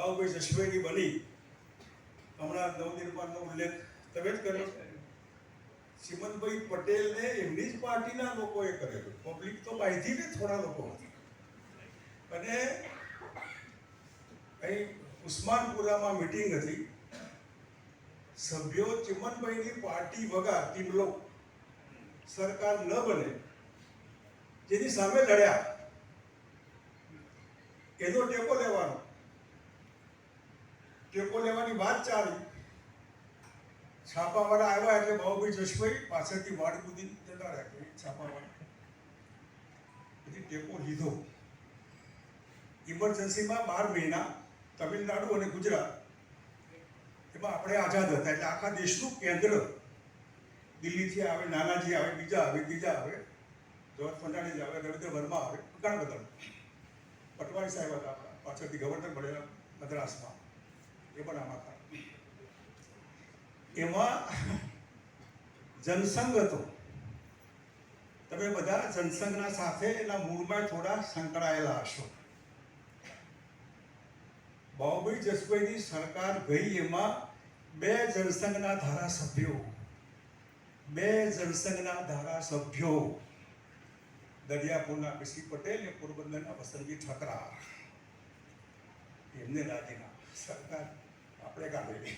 બાબુભાઈ જશભાઈની બની. હમણાં નવનિર્માણનો ઉલ્લેખ તમે જ કર્યો. ચિમનભાઈ પટેલને એમની જ પાર્ટીના લોકોએ કરેલું. પબ્લિક તો માહિતી ને થોડા લોકો હતી. અને અહીં ઉસ્માનપુરામાં મિટિંગ હતી. સભ્યો ચિમનભાઈની પાર્ટી વગર ટીમલો. સરકાર ન બને. જેની સામે લડ્યા. એનો ટેકો લેવાનો. ટેકો લેવાની વાત ચાલી. છાપાવાળા આવ્યા એટલે બાબુભાઈ જશભાઈ પાછળથી વાડ કૂદી જતા રહ્યા છાપાવાળા. પછી ટેકો લીધો. ઇમરજન્સીમાં બાર મહિના તમિલનાડુ અને ગુજરાત. એમાં આપણે આઝાદ હતા. એટલે આખા દેશનું કેન્દ્ર દિલ્હીથી આવે, નાનાજી આવે, બીજા આવે, ત્રીજા આવે. જવાહર ફંડાણી આવે રવિન્દ્ર વર્મા આવે, ઘણા બધા. પટવારી સાહેબ હતા આપણા. પાછળથી ગવર્નર મળેલા મદ્રાસમાં. એ પણ આમાં થાય. એમાં જનસંઘ હતો. તમે બધા જનસંઘના સાથે એના મૂળમાં થોડા સંકળાયેલા હશો. બાબુભાઈ જસભાઈની સરકાર ગઈ એમાં બે જનસંઘના ધારાસભ્યો. બે જનસંઘના ધારાસભ્યો. દરિયાપુરના પીસી પટેલ અને પોરબંદરના વસંતજી ઠકરા. એમને રાજીના સરકાર આપણે કાઢેલી